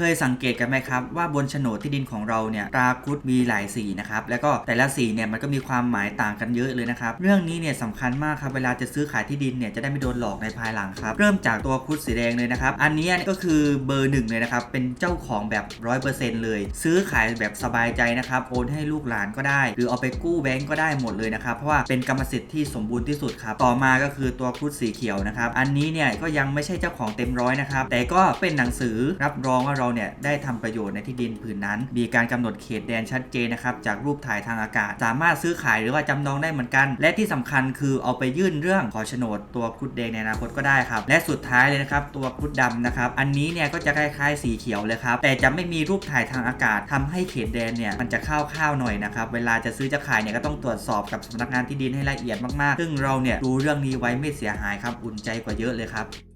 เคยสังเกตกันไหมครับว่าบนโฉนดที่ดินของเราเนี่ยตราครุฑมีหลายสีนะครับแล้วก็แต่ละสีเนี่ยมันก็มีความหมายต่างกันเยอะเลยนะครับเรื่องนี้เนี่ยสำคัญมากครับเวลาจะซื้อขายที่ดินเนี่ยจะได้ไม่โดนหลอกในภายหลังครับเริ่มจากตัวครุฑสีแดงเลยนะครับอันนี้ก็คือเบอร์หนึ่งเลยนะครับเป็นเจ้าของแบบร้อยเปอร์เซ็นต์เลย ซื้อขายแบบสบายใจนะครับโอนให้ลูกหลานก็ได้ หรือเอาไปกู้แบงก์ก็ได้หมดเลยนะครับเพราะว่าเป็นกรรมสิทธิ์ที่สมบูรณ์ที่สุดครับต่อมาก็คือตัวครุฑสีเขียวนะครับอันนี้เนี่ยก็ยังไม่ใช่เจ้าของเต็มร้อยนะครับแต่ก็เป็นหนังสือรับรองว่าเราเนี่ยได้ทำประโยชน์ในที่ดินผืนนั้น มีการกำหนดเขตแดนชัดเจนนะครับจากรูปถ่ายทางอากาศ สามารถซื้อขายหรือว่าจำนองได้เหมือนกัน และที่สำคัญคือเอาไปยื่นเรื่องขอโฉนดตัวครุฑแดงในอนาคตก็ได้ครับ และสุดท้ายเลยนะครับตัวครุฑดำนะครับอันนี้เนี่ยก็จะคล้ายๆสีเขียวเลยครับแต่จะไม่มีรูปถ่ายทางอากาศทำให้เขตแดนเนี่ยมันจะข้าวๆหน่อยนะครับเวลาจะซื้อจะขายเนี่ยก็ต้องตรวจสอบกับสำนักงานที่ดินให้ละเอียดมากๆ ซึ่งเราเนี่ยดูเรื่องนี้ไว้ไม่เสียหายครับ อุ่นใจกว่าเยอะเลยครับ